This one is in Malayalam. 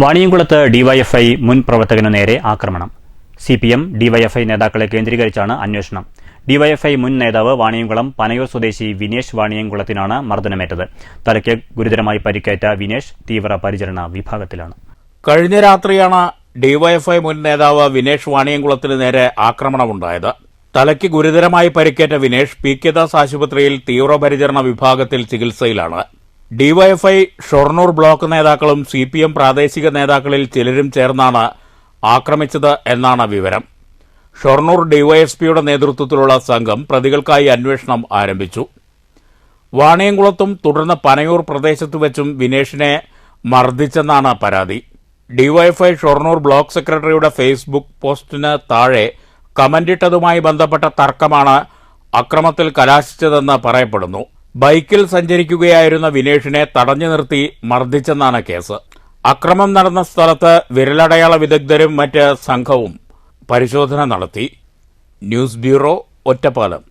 വാണിയംകുളത്ത് ഡിവൈഎഫ്ഐ മുൻ പ്രവർത്തകനു നേരെ ആക്രമണം. സി പി എം ഡിവൈഎഫ്ഐ നേതാക്കളെ കേന്ദ്രീകരിച്ചാണ് അന്വേഷണം. ഡിവൈഎഫ്ഐ മുൻ നേതാവ് വാണിയംകുളം പനയൂർ സ്വദേശി വിനേഷ് വാണിയംകുളത്തിനാണ് മർദ്ദനമേറ്റത്. തലയ്ക്ക് ഗുരുതരമായി പരിക്കേറ്റ വിനേഷ് തീവ്ര പരിചരണ വിഭാഗത്തിലാണ്. കഴിഞ്ഞ രാത്രിയാണ് ഡിവൈഎഫ്ഐ മുൻ നേതാവ് വിനേഷ് വാണിയംകുളത്തിന് നേരെ ആക്രമണമുണ്ടായത്. തലയ്ക്ക് ഗുരുതരമായി പരിക്കേറ്റ വിനേഷ് പി കെ ദാസ് ആശുപത്രിയിൽ തീവ്രപരിചരണ വിഭാഗത്തിൽ ചികിത്സയിലാണ്. ഡിവൈഎഫ്ഐ ഷൊർണൂർ ബ്ലോക്ക് നേതാക്കളും സി പി എം പ്രാദേശിക നേതാക്കളിൽ ചിലരും ചേർന്നാണ് ആക്രമിച്ചത് എന്നാണ് വിവരം. ഷൊർണൂർ ഡിവൈഎസ്പിയുടെ നേതൃത്വത്തിലുള്ള സംഘം പ്രതികൾക്കായി അന്വേഷണം ആരംഭിച്ചു. വാണിയംകുളത്തും തുടർന്ന് പനയൂർ പ്രദേശത്ത് വെച്ചും വിനേഷിനെ മർദ്ദിച്ചെന്നാണ് പരാതി. ഡിവൈഎഫ്ഐ ഷൊർണൂർ ബ്ലോക്ക് സെക്രട്ടറിയുടെ ഫേസ്ബുക്ക് പോസ്റ്റിന് താഴെ കമന്റിട്ടതുമായി ബന്ധപ്പെട്ട തർക്കമാണ് അക്രമത്തിൽ കലാശിച്ചതെന്ന് പറയപ്പെടുന്നു. ബൈക്കിൽ സഞ്ചരിക്കുകയായിരുന്ന വിനേഷിനെ തടഞ്ഞു നിർത്തി മർദ്ദിച്ചെന്നാണ് കേസ്. അക്രമം നടന്ന സ്ഥലത്ത് വിരലടയാള വിദഗ്ധരും മറ്റ് സംഘവും പരിശോധന നടത്തി. News bureau Ottapalam.